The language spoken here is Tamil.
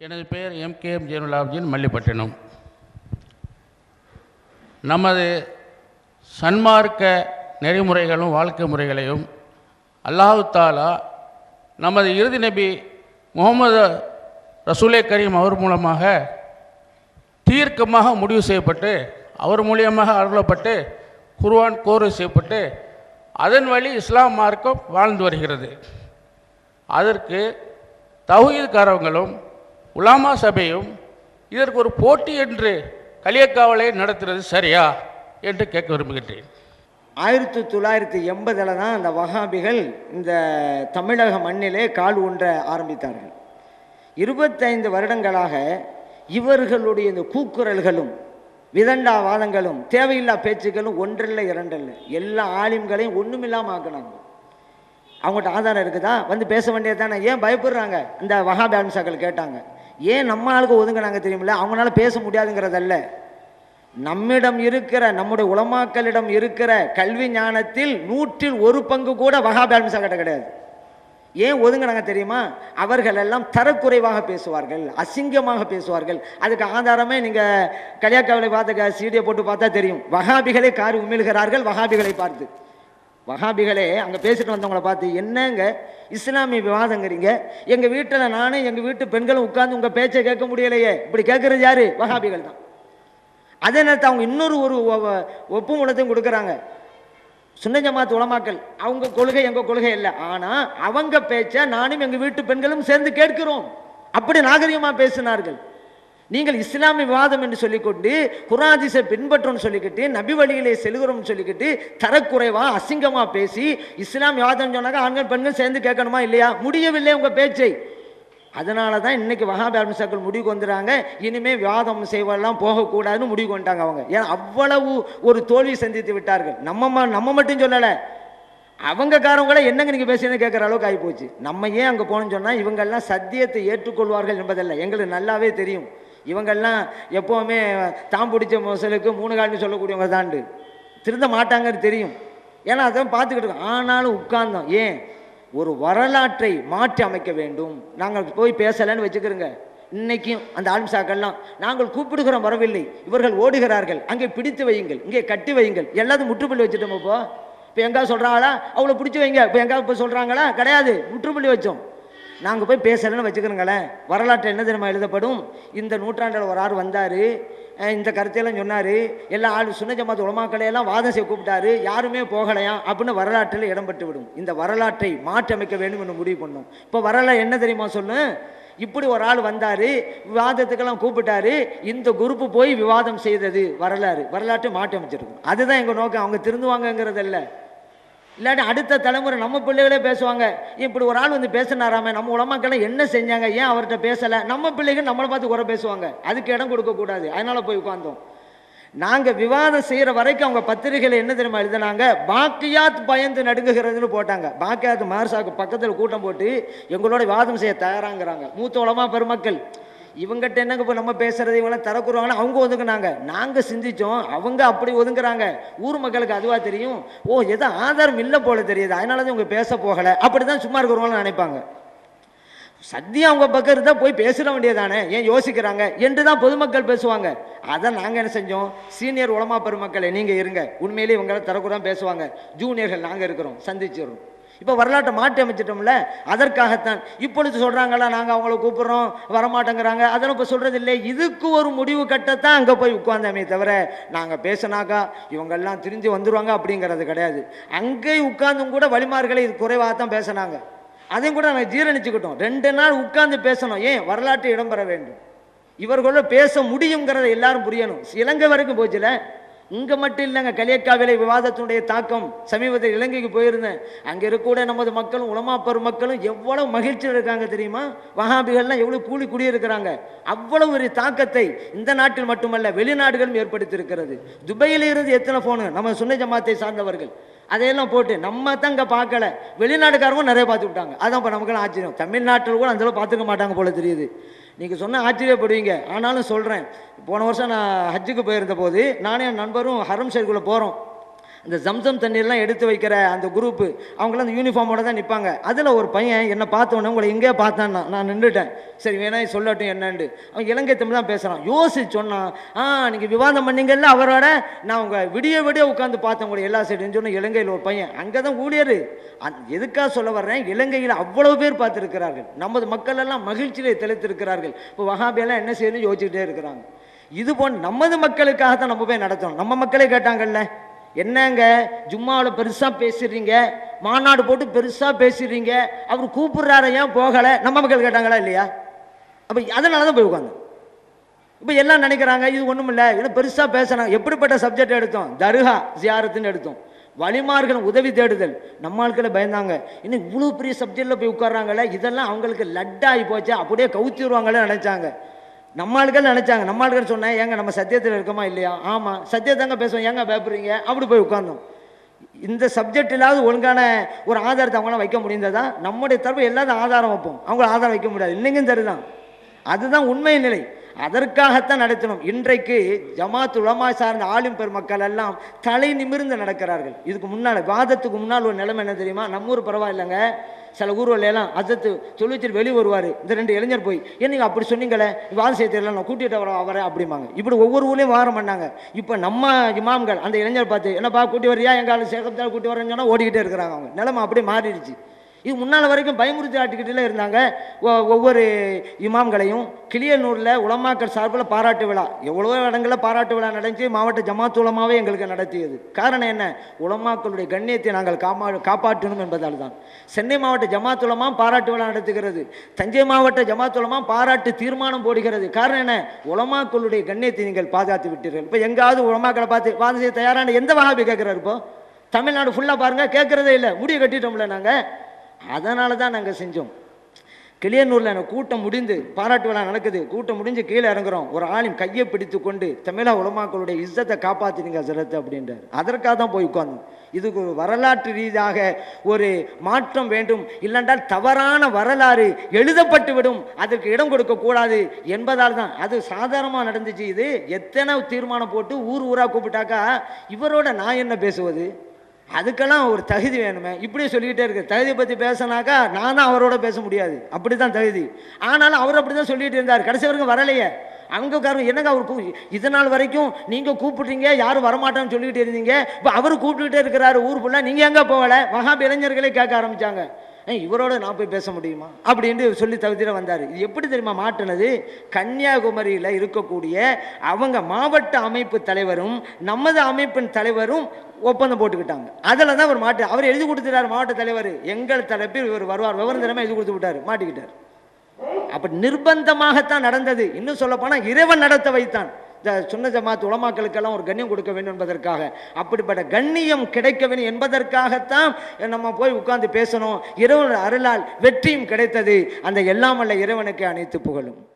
எனது பெயர் M K M Jainulabdeen Mallipattinam. நமது சன்மார்க்க நெறிமுறைகளும் வாழ்க்கை முறைகளையும் அல்லாஹு தாலா நமது இறுதி நபி முகமது ரசூலே கரீம் அவர் மூலமாக தீர்க்கமாக முடிவு செய்யப்பட்டு அவர் மூலியமாக அருளப்பட்டு குர்வான் கோர்வு செய்யப்பட்டு அதன் வழி இஸ்லாம் மார்க்கம் வாழ்ந்து வருகிறது. அதற்கு தகுதிக்காரவங்களும் உலாமா சபையும் இதற்கு ஒரு போட்டி என்று கலியக்காவலை நடத்துறது சரியா என்று கேட்க விரும்புகின்றேன். ஆயிரத்தி தொள்ளாயிரத்தி எண்பதில் தான் அந்த வகாபிகள் இந்த தமிழக மண்ணிலே கால் ஊன்ற ஆரம்பித்தார்கள். இருபத்தைந்து வருடங்களாக இவர்களுடைய இந்த கூக்குரல்களும் விதண்டாவாதங்களும் தேவையில்லா பேச்சுக்களும் ஒன்றில்லை இரண்டில்லை. எல்லா ஆலிம்களையும் ஒன்றுமில்லாமல் ஆக்கினாங்க. அவங்கள்ட்ட ஆதாரம் இருக்குதா? வந்து பேச வேண்டியது தானே ஏன் பயப்படுறாங்க? இந்த வகாபி அம்சாக்கள் கேட்டாங்க. ஏன் நம்ம ஆளுக்கு ஒதுங்கினாங்க தெரியுமில்ல? அவங்களால பேச முடியாதுங்கிறதல்ல. நம்மிடம் இருக்கிற நம்முடைய உலமாக்களிடம் இருக்கிற கல்வி ஞானத்தில் நூற்றில் ஒரு பங்கு கூட வகாபி ஆலிம்சாக்கிட்ட கிடையாது. ஏன் ஒதுங்கினாங்க தெரியுமா? அவர்கள் எல்லாம் தரக்குறைவாக பேசுவார்கள் அசிங்கமாக பேசுவார்கள். அதுக்கு ஆதாரமே நீங்கள் கலியாக்காவிலை பார்த்த சீடியை போட்டு பார்த்தா தெரியும். வகாபிகளை காரி உமிழ்கிறார்கள் வகாபிகளை பார்த்து. வகாபிகளே அங்கே பேசிட்டு வந்தவங்கள பார்த்து என்னங்க இஸ்லாமிய விவாதங்கிறீங்க? எங்கள் வீட்டில் நானும் எங்கள் வீட்டு பெண்களும் உட்காந்து உங்கள் பேச்சை கேட்க முடியலையே. இப்படி கேட்குறது யாரு? வகாபிகள் தான். அதே நேரத்தில் அவங்க இன்னொரு ஒரு ஒப்பு மூலத்தையும் கொடுக்குறாங்க. சுன்ன ஜமாத் உலமாக்கள் அவங்க கொள்கை எங்கள் கொள்கை இல்லை. ஆனால் அவங்க பேச்சை நானும் எங்கள் வீட்டு பெண்களும் சேர்ந்து கேட்கிறோம். அப்படி நாகரிகமாக பேசினார்கள். நீங்கள் இஸ்லாமிய விவாதம் என்று சொல்லிக்கொண்டு குராதிசை பின்பற்றோம்னு சொல்லிக்கிட்டு நபி வழியிலே செல்கிறோம்னு சொல்லிக்கிட்டு தரக்குறைவா அசிங்கமா பேசி இஸ்லாம் விவாதம் சொன்னாக்க ஆண்கள் பெண்கள் சேர்ந்து கேட்கணுமா இல்லையா? முடியவில்லை உங்க பேச்சை. அதனால தான் இன்னைக்கு வகாபி அமிசாக்கள் முடிவுக்கு வந்துடுறாங்க. இனிமேல் விவாதம் செய்வதெல்லாம் போகக்கூடாதுன்னு முடிவு கொண்டாங்க அவங்க. ஏன்னா அவ்வளவு ஒரு தோல்வி சந்தித்து விட்டார்கள். நம்ம ம- நம்ம மட்டும் சொல்லலை. அவங்க என்னங்க நீங்கள் பேசுறதுன்னு கேட்குற அளவுக்கு ஆகிப்போச்சு நம்ம ஏன் அங்கே போகணும்னு சொன்னால் இவங்கெல்லாம் சத்தியத்தை ஏற்றுக்கொள்வார்கள் என்பதல்ல. எங்களுக்கு நல்லாவே தெரியும். இவங்கெல்லாம் எப்போவுமே தாம் பிடிச்ச மோசலுக்கு மூணு கால்னு சொல்லக்கூடியவங்க தாண்டு. திருந்த மாட்டாங்கன்னு தெரியும். ஏன்னா அதான் பார்த்துக்கிட்டு இருக்கோம். ஆனாலும் உட்கார்ந்தோம். ஏன்? ஒரு வரலாற்றை மாற்றி அமைக்க வேண்டும். நாங்கள் போய் பேசலைன்னு வச்சுக்கிறோங்க. இன்னைக்கும் அந்த ஆல்மிசாக்கள்லாம் நாங்கள் கூப்பிடுகிறோம் வரவில்லை. இவர்கள் ஓடுகிறார்கள். அங்கே பிடித்து வையுங்கள். இங்கே கட்டி வையுங்கள். எல்லாத்தையும் முற்றுப்புள்ளி வச்சுட்டோம் இப்போ இப்போ எங்கே சொல்கிறாங்களா அவளை பிடிச்சி வைங்க. இப்போ எங்கே இப்போ சொல்கிறாங்களா கிடையாது. முற்றுப்புள்ளி வச்சோம். நாங்கள் போய் பேசலைன்னு வச்சுக்கிறோங்களேன் வரலாற்று என்ன தெரியுமா எழுதப்படும்? இந்த நூற்றாண்டில் ஒரு ஆள் வந்தார். இந்த கருத்தையெல்லாம் சொன்னார். எல்லா ஆள் சுன்ன ஜமாத் உலமாக்களை வாதம் செய்ய கூப்பிட்டாரு. யாருமே போகலையாம் அப்படின்னு வரலாற்றில் இடம்பெற்று விடும். இந்த வரலாற்றை மாற்றமைக்க வேண்டும் என்று முடிவு பண்ணும். இப்போ வரலாறு என்ன தெரியுமா சொல்லு? இப்படி ஒரு ஆள் வந்தார். விவாதத்துக்கெல்லாம் கூப்பிட்டாரு. இந்த குரூப்பு போய் விவாதம் செய்தது வரலாறு. வரலாற்றை மாற்றி அமைச்சிருக்கும் அதுதான் எங்கள் நோக்கம். அவங்க திருந்துவாங்கங்கிறதல்ல. இல்லாட்டி அடுத்த தலைமுறை நம்ம பிள்ளைகளே பேசுவாங்க. இப்படி ஒரு ஆள் வந்து பேசினாராமே நம்ம உலமாக்கெல்லாம் என்ன செஞ்சாங்க? ஏன் அவர்கிட்ட பேசலை? நம்ம பிள்ளைகள் நம்மளை பார்த்து குறை பேசுவாங்க. அதுக்கு இடம் கொடுக்கக்கூடாது அதனால் போய் உட்காந்தோம் நாங்கள் விவாதம் செய்கிற வரைக்கும் அவங்க பத்திரிகையில் என்ன தெரியுமா எழுதினாங்க? பாக்கியாத் பயந்து நடுங்குகிறதுன்னு போட்டாங்க. பாக்கியாத் மார்சாக்கு பக்கத்தில் கூட்டம் போட்டு எங்களோட விவாதம் செய்ய தயாராங்கிறாங்க. மூத்த உலமா பெருமக்கள் இவங்ககிட்ட என்னங்க இப்போ நம்ம பேசுறது? இவங்களாம் தரக்குறாங்கன்னா அவங்க ஒதுக்குனாங்க. நாங்கள் சிந்திச்சோம். அவங்க அப்படி ஒதுங்குறாங்க. ஊர் மக்களுக்கு அதுவாக தெரியும். ஓ எதோ ஆதாரம் இல்லை போல தெரியுது. அதனால தான் இவங்க பேச போகலை. அப்படி தான் சும்மா இருக்கிறவங்களும் நினைப்பாங்க. சத்தியம் அவங்க பக்கம் இருந்தால் போய் பேசிட வேண்டியதானே ஏன் யோசிக்கிறாங்க? என்று தான் பொதுமக்கள் பேசுவாங்க. அதை நாங்கள் என்ன செஞ்சோம்? சீனியர் உலமா பெருமக்களை நீங்கள் இருங்க. உண்மையிலேயே இவங்களாம் தரக்குறான் பேசுவாங்க. ஜூனியர்கள் நாங்கள் இருக்கிறோம். சந்திச்சிடுறோம். இப்போ வரலாற்றை மாற்றி அமைச்சிட்டோம்ல அதற்காகத்தான். இப்பொழுது சொல்கிறாங்களா நாங்கள் அவங்கள கூப்பிட்றோம் வரமாட்டேங்கிறாங்க. அதெல்லாம் இப்போ சொல்கிறது இல்லை இதுக்கு ஒரு முடிவு கட்டத்தான் அங்கே போய் உட்கார்ந்தமே தவிர நாங்கள் பேசினாக்கா இவங்கெல்லாம் திரிஞ்சு வந்துடுவாங்க அப்படிங்கிறது கிடையாது. அங்கே உட்கார்ந்தும் கூட வழிமார்களை இது குறைவாக தான் பேசினாங்க. அதையும் கூட நாங்கள் ஜீரணிச்சுக்கிட்டோம். ரெண்டு நாள் உட்கார்ந்து பேசணும். ஏன்? வரலாற்று இடம்பெற வேண்டும். இவர்களோட பேச முடியுங்கிறத எல்லாரும் புரியணும். இலங்கை வரைக்கும் போச்சுல? இங்கே மட்டும் இல்லைங்க கலியக்காவிலை விவாதத்தினுடைய தாக்கம். சமீபத்தில் இலங்கைக்கு போயிருந்தேன். அங்கே இருக்கக்கூட நமது மக்களும் உலமா பெருமக்களும் எவ்வளவு மகிழ்ச்சியில் இருக்காங்க தெரியுமா? வகாபிகள்லாம் எவ்வளோ கூலி குடியிருக்கிறாங்க. அவ்வளவு ஒரு தாக்கத்தை இந்த நாட்டில் மட்டுமல்ல வெளிநாடுகளும் ஏற்படுத்தியிருக்கிறது. துபையில் இருந்து எத்தனை ஃபோனு நம்ம சுன்ன ஜமாத்தை சார்ந்தவர்கள். அதையெல்லாம் போட்டு நம்ம தான் இங்கே பார்க்கல. வெளிநாட்டுக்காரங்க நிறைய பார்த்து விட்டாங்க அதான் இப்போ நமக்கெல்லாம் ஆச்சரியம். தமிழ்நாட்டில் கூட அந்தளவு பார்த்துக்க மாட்டாங்க போல தெரியுது. நீங்கள் சொன்ன ஆச்சரியப்படுவீங்க. ஆனாலும் சொல்கிறேன் போன வருஷம் நான் ஹஜ்ஜுக்கு போயிருந்த போது நானும் என் நண்பரும் ஹரம் ஷெரீஃப்குள்ளே போகிறோம் இந்த ஜம்சம் தண்ணீர்லாம் எடுத்து வைக்கிற அந்த குரூப்பு அவங்களாம் அந்த யூனிஃபார்மோட தான் நிற்பாங்க அதில் ஒரு பையன் என்னை பார்த்தோன்னே உங்களை எங்கேயே பார்த்தான்னா நான் நின்றுட்டேன். சரி வேணா சொல்லட்டும் என்னன்ட்டு. அவன் இலங்கை தமிழ் தான் பேசுகிறான் யோசிச்சு சொன்னான் ஆ நீங்கள் விவாதம் பண்ணீங்கல்ல அவரோட? நான் உங்கள் விடிய விடிய உட்காந்து பார்த்தேன் உங்களை எல்லா சைடுன்னு சொன்ன இலங்கையில் ஒரு பையன். அங்கே தான் ஊழியர். அந் எதுக்காக சொல்ல வர்றேன்? இலங்கையில் அவ்வளவு பேர் பார்த்துருக்கிறார்கள். நமது மக்கள் எல்லாம் மகிழ்ச்சியிலே தெளித்திருக்கிறார்கள். இப்போ வகாபியெல்லாம் என்ன செய்யணும்னு யோசிச்சுக்கிட்டே இருக்கிறாங்க. இது போல் நமது மக்களுக்காக தான் நம்ம போய் நடத்தணும். நம்ம மக்களே கேட்டாங்கல்ல? என்னங்க ஜும்மாவில் பெருசாக பேசிடுறீங்க? மாநாடு போட்டு பெருசாக பேசிடுறீங்க? அவர் கூப்பிடுறாரு ஏன் போகலை? நம்ம மக்கள் கேட்டாங்களா இல்லையா? அப்போ அதனால தான் போய் உட்காந்து இப்போ எல்லாம் நினைக்கிறாங்க இது ஒன்றும் இல்லை இது பெருசாக பேசுகிறாங்க எப்படிப்பட்ட சப்ஜெக்ட் எடுத்தோம்? தருகா ஜியாரத்துன்னு எடுத்தோம். வழிமார்கள் உதவி தேடுதல். நம்ம ஆட்களை பயந்தாங்க. இன்னும் இவ்வளோ பெரிய சப்ஜெக்டில் போய் உட்கார்றாங்களே இதெல்லாம் அவங்களுக்கு லட்டாகி போச்சு. அப்படியே கவுத்திடுவாங்களே நினச்சாங்க. நம்ம ஆளுகள் நினைச்சாங்க. நம்ம ஆளுகள் சொன்னேன் ஏங்க நம்ம சத்தியத்தில் இருக்கோமா இல்லையா? ஆமாம் சத்தியத்தாங்க பேசுவோம். ஏங்க பயப்படுறீங்க? அப்படி போய் உட்கார்ந்தோம். இந்த சப்ஜெக்ட் இல்லாத ஒழுங்கான ஒரு ஆதாரத்தை அவங்களாம் வைக்க முடிந்ததா? நம்முடைய தரப்பு எல்லாரும் ஆதாரம் வைப்போம். அவங்கள ஆதாரம் வைக்க முடியாது. இன்னைக்கும் சரிதான். அதுதான் உண்மை நிலை. அதற்காகத்தான் நடத்தணும் இன்றைக்கு ஜமாத் உலமா சார்ந்த ஆளும் பெருமக்கள் எல்லாம் தலை நிமிர்ந்து நடக்கிறார்கள். இதுக்கு முன்னால் வாதத்துக்கு முன்னால் ஒரு நிலைமை என்ன தெரியுமா? நம்ம ஊர் பரவாயில்லைங்க. சில ஊர்வலையெல்லாம் அஜத்து அசத்து வச்சுட்டு வெளியே வருவார். இந்த ரெண்டு இளைஞர் போய் என்னங்க அப்படி சொன்னீங்களே? வாதம் செய்ய தெரியல நான் கூட்டிகிட்டு வர வரேன் அப்படிம்பாங்க. இப்படி ஒவ்வொரு ஊர்லேயும் வாரம் பண்ணாங்க இப்போ நம்ம இமாம்கள் அந்த இளைஞர் பார்த்து என்னப்பா கூட்டி வரியா எங்கள் ஆளு கூட்டி வரேன்னு சொன்னால் ஓடிக்கிட்டே இருக்கிறாங்க அவங்க. நிலமை அப்படியே மாறிடுச்சு. இது முன்னால் வரைக்கும் பயமுறுத்தி ஆட்டுக்கிட்டே இருந்தாங்க. ஒவ்வொரு இமாம்களையும் கிளியனூரில் உலமாக்கள் சார்பில் பாராட்டு விழா. எவ்வளவோ இடங்களில் பாராட்டு விழா நடந்துச்சு. மாவட்ட ஜமாத் உலமாவே எங்களுக்கு நடத்தியது. காரணம் என்ன? உலமாக்களுடைய கண்ணியத்தை நாங்கள் காமா காப்பாற்றணும் என்பதால் தான். சென்னை மாவட்ட ஜமாத் உலமா பாராட்டு விழா நடத்துகிறது. தஞ்சை மாவட்ட ஜமாத் உலமா பாராட்டு தீர்மானம் போடுகிறது. காரணம் என்ன? உலமாக்களுடைய கண்ணியத்தை நீங்கள் பாதுகாத்து விட்டீர்கள். இப்போ எங்காவது உலமாக்களை பார்த்து வாதம் செய்ய தயாரான எந்த வகாபி கேட்குறாரு இப்போ? தமிழ்நாடு ஃபுல்லாக பாருங்கள் கேட்குறதே இல்லை. முடிய கட்டிட்டோம்ல நாங்கள் அதனால தான் நாங்கள் செஞ்சோம். கிளியனூரில் எனக்கு கூட்டம் முடிந்து பாராட்டு விழா நடக்குது. கூட்டம் முடிஞ்சு கீழே இறங்குறோம். ஒரு ஆளும் கையை பிடித்து கொண்டு தமிழா உலமாக்களுடைய இஸ்ஸத்தை காப்பாற்றினீங்க சிரத்தை அப்படின்றார். அதற்காக தான் போய் உட்கார்ந்து இதுக்கு ஒரு வரலாற்று ரீதியாக ஒரு மாற்றம் வேண்டும். இல்லைன்றால் தவறான வரலாறு எழுதப்பட்டு விடும். அதற்கு இடம் கொடுக்கக்கூடாது என்பதால் தான். அது சாதாரணமாக நடந்துச்சு இது. எத்தனை தீர்மானம் போட்டு ஊர் ஊராக கூப்பிட்டாக்கா இவரோட நான் என்ன பேசுவது? அதுக்கெல்லாம் ஒரு தகுதி வேணுமே. இப்படியே சொல்லிக்கிட்டே இருக்கு. தகுதியை பற்றி பேசினாக்கா நான் தான் அவரோட பேச முடியாது. அப்படி தான் தகுதி. ஆனாலும் அவர் அப்படி தான் சொல்லிட்டு இருந்தார். கடைசி வரைக்கும் வரலையே. அங்கே காரணம் என்னங்க அவர் கூ இது நாள் வரைக்கும் நீங்கள் கூப்பிட்றீங்க யாரும் வரமாட்டோம்னு சொல்லிக்கிட்டு இருந்தீங்க. இப்போ அவர் கூப்பிட்டுக்கிட்டே இருக்கிறாரு. ஊர் ஃபுல்லாக நீங்கள் எங்கே போகலை? மகா இளைஞர்களே கேட்க ஆரம்பித்தாங்க இவரோட நான் போய் பேச முடியுமா? அப்படின்ட்டு சொல்லி தகுதியில் வந்தார். இது எப்படி தெரியுமா? மாற்றினது கன்னியாகுமரியில் இருக்கக்கூடிய அவங்க மாவட்ட அமைப்பு தலைவரும் நமது அமைப்பின் தலைவரும் ஒப்பந்தம் போட்டுக்கிட்டாங்க. அதில் தான் அவர் மாட்டு அவர் எழுதி கொடுத்துட்டார் மாவட்ட தலைவர். எங்கள் தலைப்பில் இவர் வருவார். விவரம் எழுதி கொடுத்து விட்டார். மாட்டிக்கிட்டார். அப்போ நிர்பந்தமாகத்தான் நடந்தது. இன்னும் சொல்லப்போனால் இறைவன் நடத்த வைத்தான். சுன்ன ஜமாத் உலமாக்களுக்கெல்லாம் ஒரு கண்ணியம் கொடுக்க வேண்டும் என்பதற்காக. அப்படிப்பட்ட கண்ணியம் கிடைக்க வேண்டும் என்பதற்காகத்தான் நம்ம போய் உட்கார்ந்து பேசணும். இறைவன் அருளால் வெற்றியும் கிடைத்தது. அந்த எல்லாம் வல்ல இறைவனுக்கு அனைத்து புகழும்.